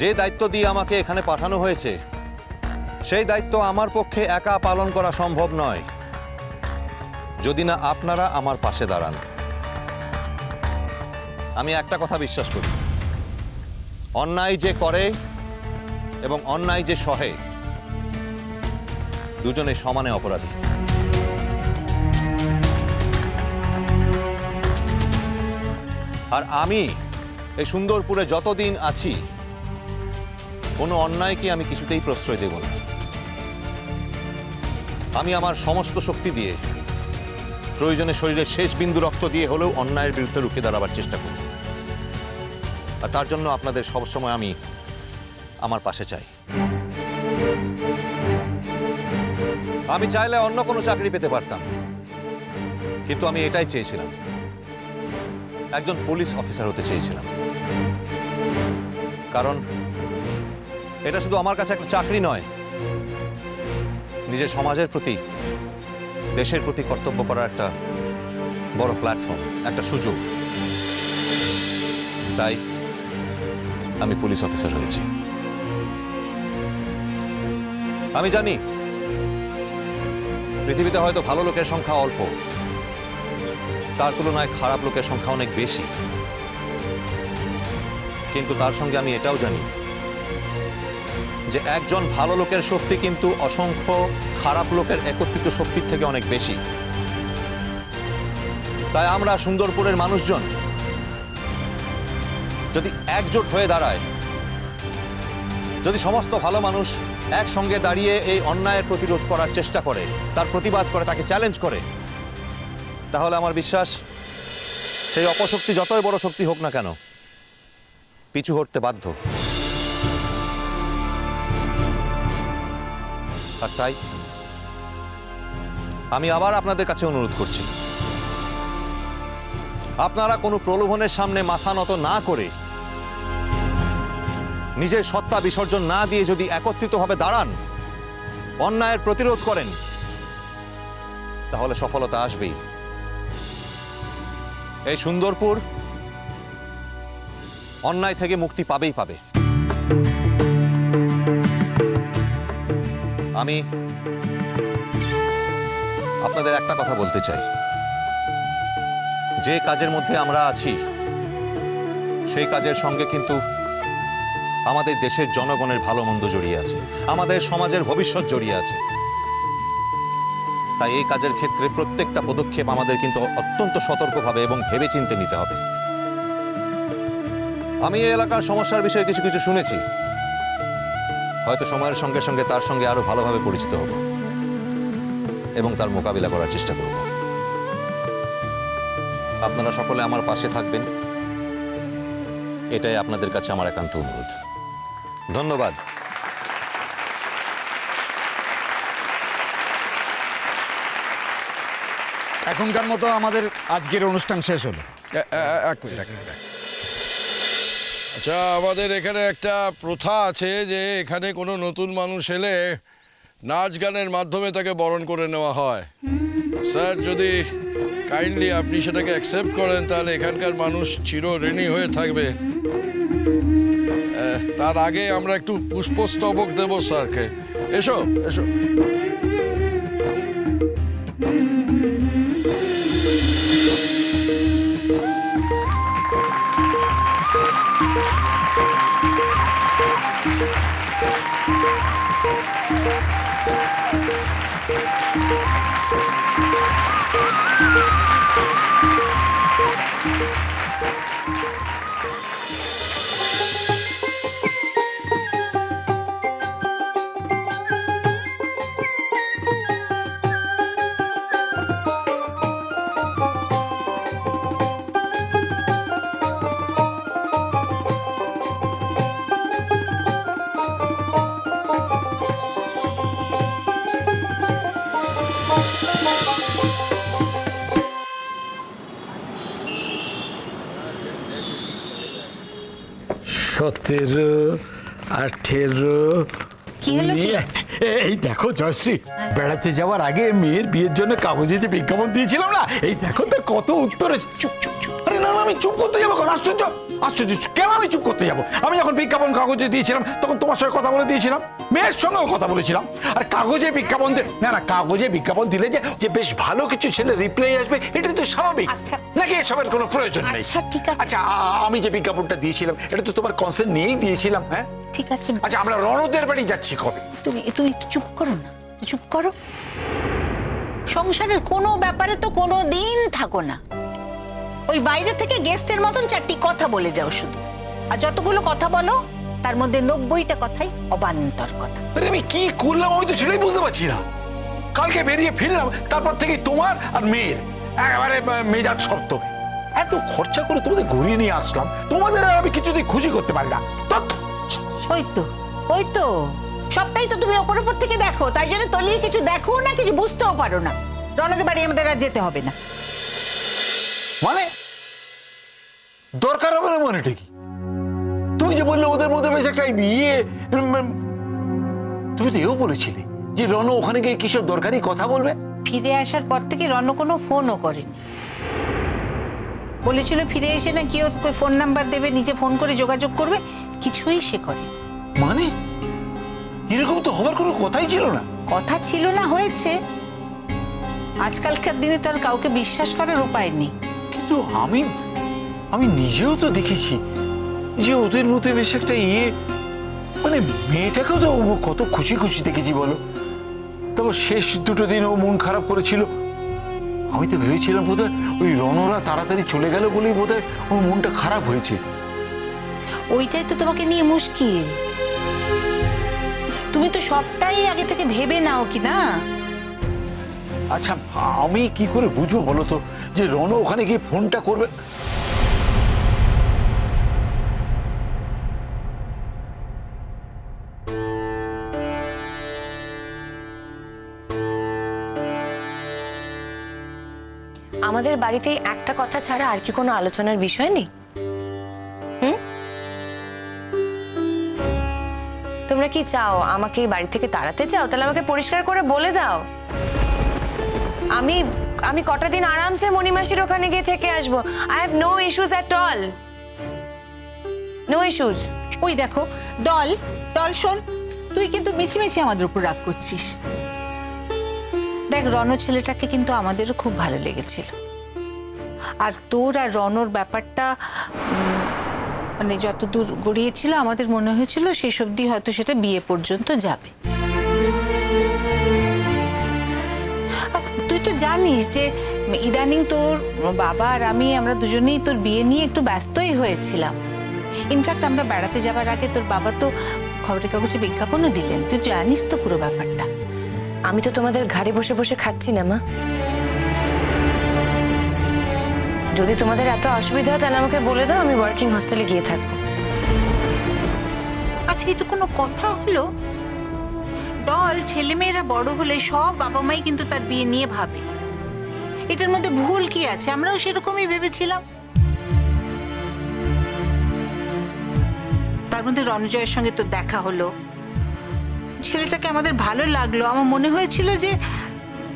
যে দায়িত্ব দিয়ে আমাকে এখানে পাঠানো হয়েছে, সেই দায়িত্ব আমার পক্ষে একা পালন করা সম্ভব নয়। যদি না আপনারা আমার পাশে দাঁড়ান। আমি একটা কথা বিশ্বাস করি। অন্যায় যে করে এবং অন্যায় যে সহে, দুজনে সমানে অপরাধী। আর আমি এই সুন্দরপুরে যতদিন আছি কোনো অন্যায়কে আমি কিছুতেই প্রশ্রয় দেব না। আমি আমার সমস্ত শক্তি দিয়ে প্রয়োজনে শরীরের শেষ বিন্দু রক্ত দিয়ে হলেও অন্যায়ের বিরুদ্ধে রুখে দাঁড়াবার চেষ্টা করব আর তার জন্য আপনাদের সবসময় আমি আমার পাশে চাই। আমি চাইলে অন্য কোনো চাকরি পেতে পারতাম। কিন্তু আমি এটাই চেয়েছিলাম। একজন পুলিশ অফিসার হতে চেয়েছিলাম। কারণ এটা শুধু আমার কাছে একটা চাকরি নয়। নিজের সমাজের প্রতি, দেশের প্রতি কর্তব্য করার একটা বড় প্ল্যাটফর্ম একটা সুযোগ। তাই আমি পুলিশ অফিসার হয়েছি। আমি জানি, পৃথিবীতে হয়তো ভালো লোকের সংখ্যা অল্প, তার তুলনায় খারাপ লোকের সংখ্যা অনেক বেশি। কিন্তু তার সঙ্গে আমি এটাও জানি যে একজন ভালো লোকের শক্তি কিন্তু অসংখ্য খারাপ লোকের একত্রিত শক্তির থেকে অনেক বেশি। তাই আমরা সুন্দরপুরের মানুষজন, যদি একজোট হয়ে দাঁড়ায়, যদি সমস্ত ভালো মানুষ একসঙ্গে দাঁড়িয়ে এই অন্যায়ের প্রতিরোধ করার চেষ্টা করে, তার প্রতিবাদ করে, তাকে চ্যালেঞ্জ করে, তাহলে আমার বিশ্বাস, সেই অপশক্তি যতই বড় শক্তি হোক না কেন, পিছু হটতে বাধ্য। আর তাই আমি আবার আপনাদের কাছে অনুরোধ করছি। আপনারা কোনো প্রলোভনের সামনে মাথা নত না করে নিজের সত্তা বিসর্জন না দিয়ে যদি একত্রিতভাবে দাঁড়ান, অন্যায়ের প্রতিরোধ করেন, তাহলে সফলতা আসবেই। এই সুন্দরপুর অন্যায় থেকে মুক্তি পাবেই পাবে। আমি আপনাদের একটা কথা বলতে চাই। যে কাজের মধ্যে আমরা আছি, সেই কাজের সঙ্গে কিন্তু আমাদের দেশের জনগণের ভালো মন্দ জড়িয়ে আছে, আমাদের সমাজের ভবিষ্যৎ জড়িয়ে আছে। তাই এই কাজের ক্ষেত্রে প্রত্যেকটা পদক্ষেপ আমাদের কিন্তু অত্যন্ত সতর্কভাবে এবং ভেবেচিন্তে নিতে হবে। আমি এই এলাকার সমস্যার বিষয়ে কিছু কিছু শুনেছি। হয়তো সময়ের সঙ্গে সঙ্গে তার সঙ্গে আরও ভালোভাবে পরিচিত হব। এবং তার মোকাবিলা করার চেষ্টা করব। আপনারা সকলে আমার পাশে থাকবেন। এটাই আপনাদের কাছে আমার একান্ত অনুরোধ। ধন্যবাদ। এখনকার মতো আমাদের আজকের অনুষ্ঠান শেষ হলো। এক মিনিট এক মিনিট। আচ্ছা আমাদের এখানে একটা প্রথা আছে যে এখানে কোনো নতুন মানুষ এলে নাচ গানের মাধ্যমে তাকে বরণ করে নেওয়া হয়। স্যার, যদি কাইন্ডলি আপনি সেটাকে অ্যাকসেপ্ট করেন, তাহলে এখানকার মানুষ চির ঋণী হয়ে থাকবে। তার আগে আমরা একটু পুষ্পস্তবক দেবো স্যারকে। এসো এসো। সতেরো আঠেরো কি হলো কি? এই দেখো জয়শ্রী বেড়াতে যাওয়ার আগে মেয়ের বিয়ের জন্য কাগজে যে বিজ্ঞাপন দিয়েছিলাম না এই দেখো তার কত উত্তর আছে চুপ চুপ চুপ। আরে না না আমি চুপ করতে যাব কেন? আশ্চর্য আশ্চর্য আমি চুপ করতে যাব। আমি যখন বিজ্ঞাপন কাগজে দিয়েছিলাম তখন তোমার সঙ্গে কথা বলে দিয়েছিলাম। মেয়ের সঙ্গেও কথা বলেছিলাম। আর কাগজে বিজ্ঞাপন না না কাগজে বিজ্ঞাপন দিলে যে যে বেশ ভালো কিছু ছেলে রিপ্লাই আসবে এটা তো স্বাভাবিক। আচ্ছা। নাকি এসবের কোনো প্রয়োজন নেই? আচ্ছা। আচ্ছা আমি যে বিজ্ঞাপনটা দিয়েছিলাম এটা তো তোমার কনসেন্ট নিয়েই দিয়েছিলাম হ্যাঁ? ঠিক আছে। আচ্ছা আমরা রণদের বাড়ি যাচ্ছি কবে? তুমি তুমি একটু চুপ করো না। চুপ করো। সংসারের কোনো ব্যাপারে তো কোনো দিন থাকো না। ওই বাইরে থেকে গেস্টের মতন চারটি কথা বলে যাও শুধু। আর যতগুলো কথা বলো তার মধ্যে নব্বইটা কথাই অবান্তর কথা। আরে আমি কি করলাম আমি তো সেটাই বুঝতে পারছি না। কালকে বেরিয়ে ফিরলাম তারপর থেকে তোমার আর মেয়ের। একেবারে মেজাজ সপ্ত এত খরচা করে তোমাদের ঘুরিয়ে নিয়ে আসলাম তোমাদের আর আমি কিছুতেই খুশি করতে পারি না। ওই তো ওই তো। সবটাই তো তুমি ওপর ওপর থেকে দেখো তাই জন্য তলিয়ে কিছু দেখো না কিছু বুঝতেও পারো না। রণদের বাড়ি আমাদের আর যেতে হবে না। মানে? দরকার হবে না মনেটা কি তুমি যে বললে ওদের মধ্যে বেশ একটা উম, তুমি তো এও বলেছিলে যে রণ ওখানে গিয়ে কিসব দরকারি কথা বলবে? ফিরে আসার পর থেকে রণ কোনো ফোনও করেনি। বলেছিল ফিরে এসে না কি ওর ফোন নাম্বার দেবে নিজে ফোন করে যোগাযোগ করবে কিছুই সে করে মানে? এরকম তো হবার কোনো কথাই ছিল না। কথা ছিল না হয়েছে। আজকালকার দিনে তার কাউকে বিশ্বাস করার উপায় নেই। কিন্তু আমি আমি নিজেও তো দেখেছি যে ওদের মধ্যে বেশ একটা ইয়ে মানে মেয়েটাকেও তো ও কত খুশি খুশি দেখেছি বলো। তবে শেষ দুটো দিন ও মন খারাপ করেছিল। আমি তো ভেবেছিলাম বোধহয় ওই রণরা তাড়াতাড়ি চলে গেল বলেই বোধহয় ওর মনটা খারাপ হয়েছে। ওইটাই তো তোমাকে নিয়ে মুশকিল। তুমি তো সবটাই আগে থেকে ভেবে নাও কি না? আচ্ছা আমি কি করে বুঝব বলো তো যে রণ ওখানে গিয়ে ফোনটা করবে? বাড়িতে একটা কথা ছাড়া আর কি কোনো আলোচনার বিষয় নেই? হুম? তোমরা কি চাও আমাকে বাড়ি থেকে তাড়াতে চাও? তাহলে আমাকে পরিষ্কার করে বলে দাও। আমি আমি কটা দিন আরামসে মণিমাসির ওখানে গিয়ে থেকে আসব। I have no issues at all no issues ওই দেখো, ডল ডল শোন, তুই কিন্তু মিছিমিছি আমাদের উপর রাগ করছিস। দেখ রণ ছেলেটাকে কিন্তু আমাদেরও খুব ভালো লেগেছিল। আর তোর আর রণর ব্যাপারটা মানে যতদূর গড়িয়েছিল, আমাদের মনে হয়েছিল শেষ অবধি হয়তো সেটা বিয়ে পর্যন্ত যাবে। তুই তো জানিস যে ইদানিং তোর বাবা আর আমি, আমরা দুজনেই তোর বিয়ে নিয়ে একটু ব্যস্তই হয়েছিলাম। ইনফ্যাক্ট আমরা বেড়াতে যাওয়ার আগে তোর বাবা তো খবরের কাগজে বিজ্ঞাপনও দিলেন। তুই জানিস তো পুরো ব্যাপারটা। আমি তো তোমাদের ঘাড়ে বসে বসে খাচ্ছি না, মা। যদি তোমাদের এত অসুবিধা হয়, তাহলে আমাকে বলে দাও, আমি ওয়ার্কিং হোস্টেলে গিয়ে থাকব। আচ্ছা এটা কোনো কথা হলো? ডল ছেলেমেয়েরা বড় হলে সব বাবা মাই কিন্তু তার বিয়ে নিয়ে ভাবে। এটার মধ্যে ভুল কি আছে? আমরাও সেরকমই ভেবেছিলাম। তার মধ্যে রণজয়ের সঙ্গে তো দেখা হলো। ছেলেটাকে আমাদের ভালো লাগল। আমার মনে হয়েছিল যে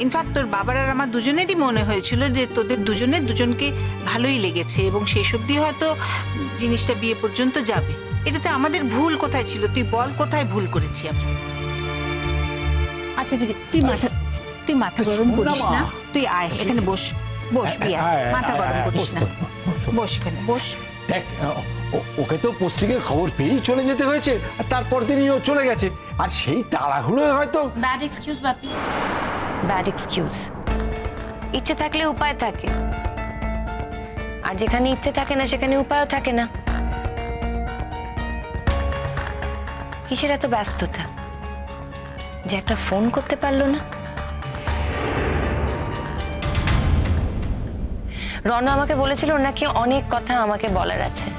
ইনফ্যাক্ট তোর বাবার আর আমার দুজনেরই মনে হয়েছিল যে তোদের দুজনের দুজনকে ভালোই লেগেছে এবং সেই সবদি হয়তো জিনিসটা বিয়ে পর্যন্ত যাবে। এটাতে আমাদের ভুল কোথায় ছিল? তুই বল কোথায় ভুল করেছি আমরা আচ্ছা ঠিক তুই মাথা তুই মাথা গরম করিস না। তুই আয় এখানে বস। বস বিয়া মাথা গরম করিস না। বস, এখানে বস। দেখ ও- ওকে তো পোস্টিংয়ের খবর পেয়েই চলে যেতে হয়েছে আর তারপর দিনই ও চলে গেছে। আর সেই তাড়াহুড়োয় হয়তো bad excuse Bapi. Bad excuse. ইচ্ছে থাকলে উপায় থাকে। আর যেখানে ইচ্ছে থাকে না, সেখানে উপায়ও থাকে না। কিসের এত ব্যস্ততা? যে একটা ফোন করতে পারল না। রণ আমাকে বলেছিল নাকি অনেক কথা আমাকে বলার আছে।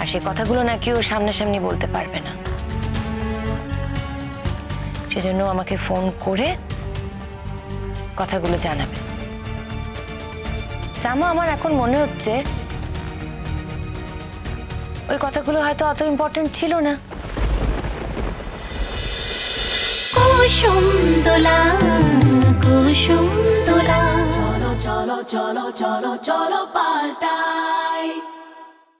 আর সে কথাগুলো নাকি ও সামনাসামনি বলতে পারবে না। সেজন্য আমাকে ফোন করে কথাগুলো জানাবে। সামা আমার এখন মনে হচ্ছে ওই কথাগুলো হয়তো অত ইম্পর্টেন্ট ছিল না। কুসুম দোলা কুসুম দোলা cholo, cholo, cholo, cholo, palta.